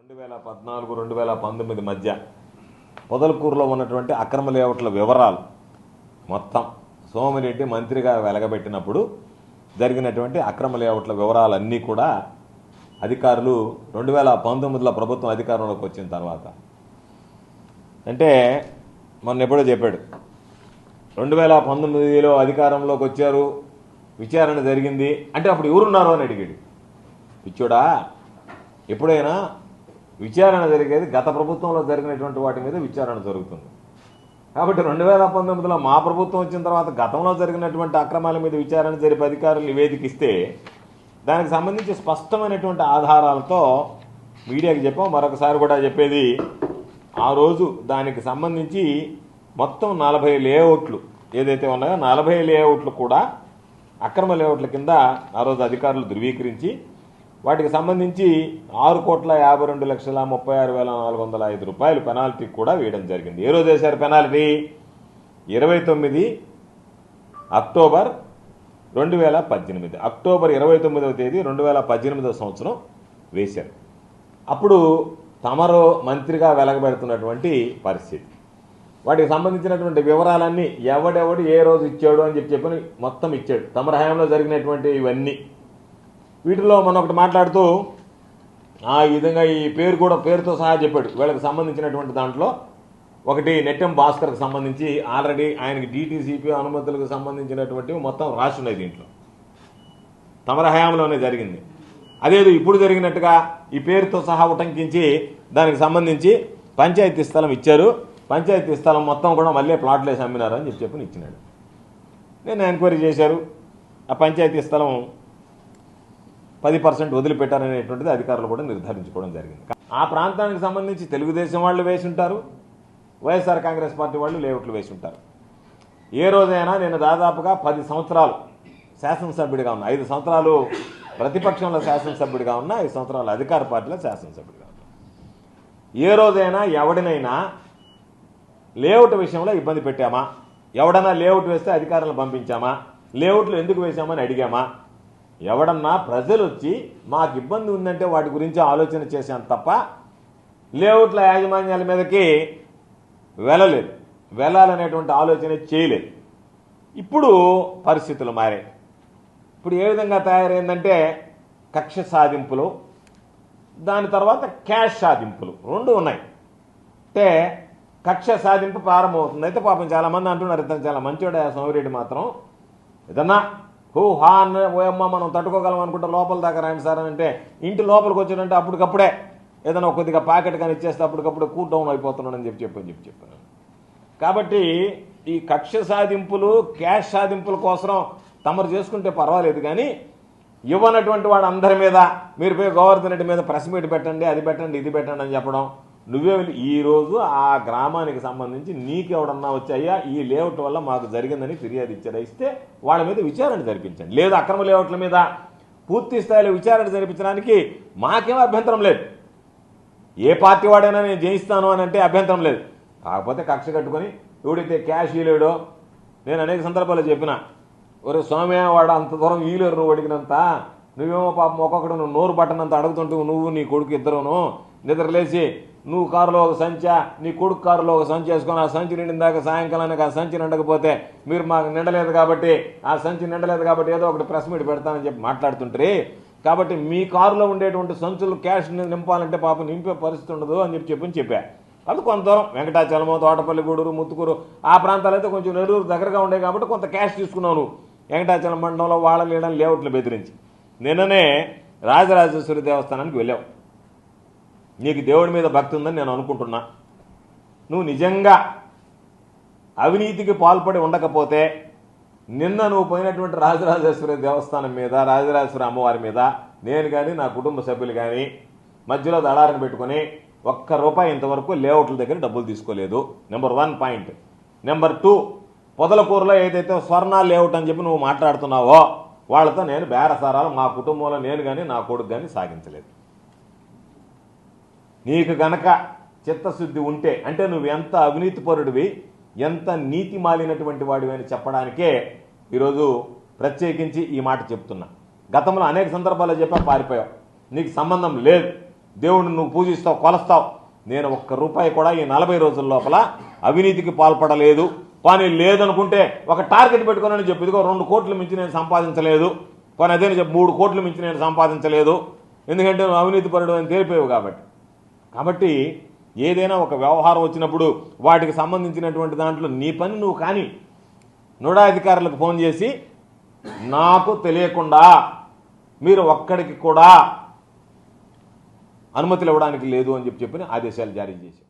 రెండు వేల పద్నాలుగు రెండు వేల పంతొమ్మిది మధ్య పొదలకూరులో ఉన్నటువంటి అక్రమ లేఅవుట్ల వివరాలు మొత్తం సోమిరెడ్డి మంత్రిగా వెలగబెట్టినప్పుడు జరిగినటువంటి అక్రమ లేఅవుట్ల వివరాలన్నీ కూడా అధికారులు రెండు వేల పంతొమ్మిదిలో ప్రభుత్వం అధికారంలోకి వచ్చిన తర్వాత. అంటే మొన్న ఎప్పుడో చెప్పాడు రెండు వేల పంతొమ్మిదిలో అధికారంలోకి వచ్చారు విచారణ జరిగింది అంటే అప్పుడు ఎవరున్నారు అని అడిగాడు. పిచ్చోడా ఎప్పుడైనా విచారణ జరిగేది గత ప్రభుత్వంలో జరిగినటువంటి వాటి మీద విచారణ జరుగుతుంది. కాబట్టి రెండు వేల పంతొమ్మిదిలో మా ప్రభుత్వం వచ్చిన తర్వాత గతంలో జరిగినటువంటి అక్రమాల మీద విచారణ జరిపి అధికారులు నివేదిక ఇస్తే దానికి సంబంధించి స్పష్టమైనటువంటి ఆధారాలతో మీడియాకి చెప్పాం. మరొకసారి కూడా చెప్పేది ఆ రోజు దానికి సంబంధించి మొత్తం నలభై లేఅవుట్లు ఏదైతే ఉన్నాయో నలభై లేఅవుట్లు కూడా అక్రమ లేఅవుట్ల కింద ఆ రోజు అధికారులు ధృవీకరించి వాటికి సంబంధించి ఆరు కోట్ల యాభై రెండు లక్షల ముప్పై ఆరు వేల నాలుగు వందల ఐదు రూపాయలు పెనాల్టీ కూడా వేయడం జరిగింది. ఏ రోజు వేశారు పెనాల్టీ? ఇరవై తొమ్మిది అక్టోబర్ రెండు వేల పద్దెనిమిది. అక్టోబర్ ఇరవై తొమ్మిదవ తేదీ రెండు వేల పద్దెనిమిదవ సంవత్సరం వేశారు. అప్పుడు తమరు మంత్రిగా వెలగబెడుతున్నటువంటి పరిస్థితి. వాటికి సంబంధించినటువంటి వివరాలన్నీ ఎవడెవడు ఏ రోజు ఇచ్చాడు అని చెప్పి చెప్పని మొత్తం ఇచ్చాడు. తమర హయాంలో జరిగినటువంటి ఇవన్నీ. వీటిలో మనం ఒకటి మాట్లాడుతూ ఆ విధంగా ఈ పేరు కూడా పేరుతో సహా చెప్పాడు. వీళ్ళకి సంబంధించినటువంటి దాంట్లో ఒకటి నెట్టెం భాస్కర్కి సంబంధించి ఆల్రెడీ ఆయనకి డీటీసీపీ అనుమతులకు సంబంధించినటువంటివి మొత్తం రాసున్నాయి దీంట్లో. తమర హయాంలోనే జరిగింది. అదేదో ఇప్పుడు జరిగినట్టుగా ఈ పేరుతో సహా ఉటంకించి దానికి సంబంధించి పంచాయతీ స్థలం ఇచ్చారు. పంచాయతీ స్థలం మొత్తం కూడా మళ్ళీ ప్లాట్లు వేసి అమ్మినారు అని చెప్పి చెప్పి ఇచ్చినాడు. నేను ఎంక్వైరీ చేశారు. ఆ పంచాయతీ స్థలం పది పర్సెంట్ వదిలిపెట్టారనేటువంటిది అధికారులు కూడా నిర్ధారించుకోవడం జరిగింది. ఆ ప్రాంతానికి సంబంధించి తెలుగుదేశం వాళ్ళు వేసి ఉంటారు వైఎస్ఆర్ కాంగ్రెస్ పార్టీ వాళ్ళు లేఅవుట్లు వేసి ఉంటారు. ఏ రోజైనా నేను దాదాపుగా పది సంవత్సరాలు శాసనసభ్యుడిగా ఉన్నా ఐదు సంవత్సరాలు ప్రతిపక్షంలో శాసనసభ్యుడిగా ఉన్నా ఐదు సంవత్సరాలు అధికార పార్టీలో శాసనసభ్యుడిగా ఉన్నా. ఏ రోజైనా ఎవడినైనా లేఅవుట్ విషయంలో ఇబ్బంది పెట్టామా? ఎవడన్నా లేఅవుట్ వేస్తే అధికారులను పంపించామా? లేఅవుట్లు ఎందుకు వేశామని అడిగామా? ఎవడన్నా ప్రజలు వచ్చి మాకు ఇబ్బంది ఉందంటే వాటి గురించి ఆలోచన చేశాను తప్ప లేఅవుట్ల యాజమాన్యాల మీదకి వెళ్ళలేదు. వెళ్ళాలనేటువంటి ఆలోచన చేయలేదు. ఇప్పుడు పరిస్థితులు మారాయి. ఇప్పుడు ఏ విధంగా తయారైందంటే కక్ష సాధింపులు దాని తర్వాత క్యాష్ సాధింపులు రెండు ఉన్నాయి. అంటే కక్ష సాధింపు ప్రారంభమవుతుంది. అయితే పాపం చాలా మంది అంటున్నారు ఇతను చాలా మంచివాడు సోమిరెడ్డి మాత్రం. ఏదన్నా హూ హా అన్న ఓయమ్మ మనం తట్టుకోగలం అనుకుంటే లోపల దాకా రాయండి సార్ అని అంటే ఇంటి లోపలికి వచ్చాడంటే అప్పటికప్పుడే ఏదైనా కొద్దిగా ప్యాకెట్ కానీ ఇచ్చేస్తే అప్పటికప్పుడు కూల్ డౌన్ అయిపోతున్నాడని చెప్పి చెప్పని చెప్పి చెప్పాను. కాబట్టి ఈ కక్ష సాధింపులు క్యాష్ సాధింపుల కోసం తమరు చేసుకుంటే పర్వాలేదు కానీ ఇవ్వనటువంటి వాడు అందరి మీద మీరు పోయి గోవర్ధన్ రెడ్డి మీద ప్రెస్ మీట్ పెట్టండి అది పెట్టండి ఇది పెట్టండి అని చెప్పడం నువ్వే వెళ్ళి ఈ రోజు ఆ గ్రామానికి సంబంధించి నీకు ఎవడన్నా వచ్చాయా ఈ లేఅవుట్ వల్ల మాకు జరిగిందని ఫిర్యాదు ఇచ్చారా? ఇస్తే వాళ్ళ మీద విచారణ జరిపించండి. లేదు అక్రమ లేఅవుట్ల మీద పూర్తి స్థాయిలో విచారణ జరిపించడానికి మాకేం అభ్యంతరం లేదు. ఏ పార్టీ వాడైనా నేను జయిస్తాను అని అంటే అభ్యంతరం లేదు. కాకపోతే కక్ష కట్టుకొని ఎవడైతే క్యాష్ ఇవ్వలేడో నేను అనేక సందర్భాల్లో చెప్పిన ఒరే స్వామి వాడు అంత దూరం ఈలేరు నువ్వు అడిగినంత నువ్వేమో పాపం ఒక్కొక్కడు నువ్వు నోరు పట్టనంత అడుగుతుంటూ నువ్వు నీ కొడుకు ఇద్దరును నిద్రలేసి నువ్వు కారులో ఒక సంచా నీ కొడుకు కారులో ఒక సంచి వేసుకొని ఆ సంచి నిండిందాక సాయంకాలానికి ఆ సంచి నిండకపోతే మీరు మాకు నిండలేదు కాబట్టి ఆ సంచి నిండలేదు కాబట్టి ఏదో ఒకటి ప్రెస్ మీట్ పెడతానని చెప్పి మాట్లాడుతుంటారు? కాబట్టి మీ కారులో ఉండేటువంటి సంచులు క్యాష్ నింపాలంటే పాపం నింపే పరిస్థితి ఉండదు అని చెప్పి చెప్పని చెప్పా. అది కొంత దూరం. వెంకటాచలము తోటపల్లి గూడూరు ముత్తుకూరు ఆ ప్రాంతాలు అయితే కొంచెం నెల్లూరు దగ్గరగా ఉండే కాబట్టి కొంత క్యాష్ తీసుకున్నాను వెంకటాచలం మండలంలో వాళ్ళ లేడని లేఅవుట్లు బెదిరించి. నిన్ననే రాజరాజేశ్వరి దేవస్థానానికి వెళ్ళాం నీకు దేవుడి మీద భక్తి ఉందని నేను అనుకుంటున్నా. నువ్వు నిజంగా అవినీతికి పాల్పడి ఉండకపోతే నిన్న నువ్వు పోయినటువంటి రాజరాజేశ్వరి దేవస్థానం మీద రాజరాజేశ్వరి అమ్మవారి మీద నేను కానీ నా కుటుంబ సభ్యులు కానీ మధ్యలో దళారని పెట్టుకొని ఒక్క రూపాయి ఇంతవరకు లేఅవుట్ల దగ్గర డబ్బులు తీసుకోలేదు. Number one point number two పొదలకూరులో ఏదైతే స్వర్ణ లేఅవుట్ అని చెప్పి నువ్వు మాట్లాడుతున్నావో వాళ్ళతో నేను బేరసారాలు మా కుటుంబంలో నేను కానీ నా కొడుకు కానీ సాగించలేదు. నీకు గనక చిత్తశుద్ధి ఉంటే అంటే నువ్వు ఎంత అవినీతిపరుడివి ఎంత నీతి మాలినటువంటి వాడివి అని చెప్పడానికే ఈరోజు ప్రత్యేకించి ఈ మాట చెప్తున్నా. గతంలో అనేక సందర్భాల్లో చెప్పా పారిపోయావు నీకు సంబంధం లేదు. దేవుడిని నువ్వు పూజిస్తావు కొలుస్తావు. నేను ఒక్క రూపాయి కూడా ఈ నలభై రోజుల లోపల అవినీతికి పాల్పడలేదు. కానీ లేదనుకుంటే ఒక టార్గెట్ పెట్టుకోనని చెప్పి ఇదిగో రెండు కోట్లు మించి నేను సంపాదించలేదు. కానీ అదే చెప్పి మూడు కోట్లు మించి నేను సంపాదించలేదు. ఎందుకంటే నువ్వు అవినీతి పరుడు అని తేలిపోయావు కాబట్టి. కాబట్టి ఏదైనా ఒక వ్యవహారం వచ్చినప్పుడు వాటికి సంబంధించినటువంటి దాంట్లో నీ పని నువ్వు కానీ నోడా అధికారులకు ఫోన్ చేసి నాకు తెలియకుండా మీరు ఒక్కడికి కూడా అనుమతులు ఇవ్వడానికి లేదు అని చెప్పి చెప్పిన ఆదేశాలు జారీ చేశారు.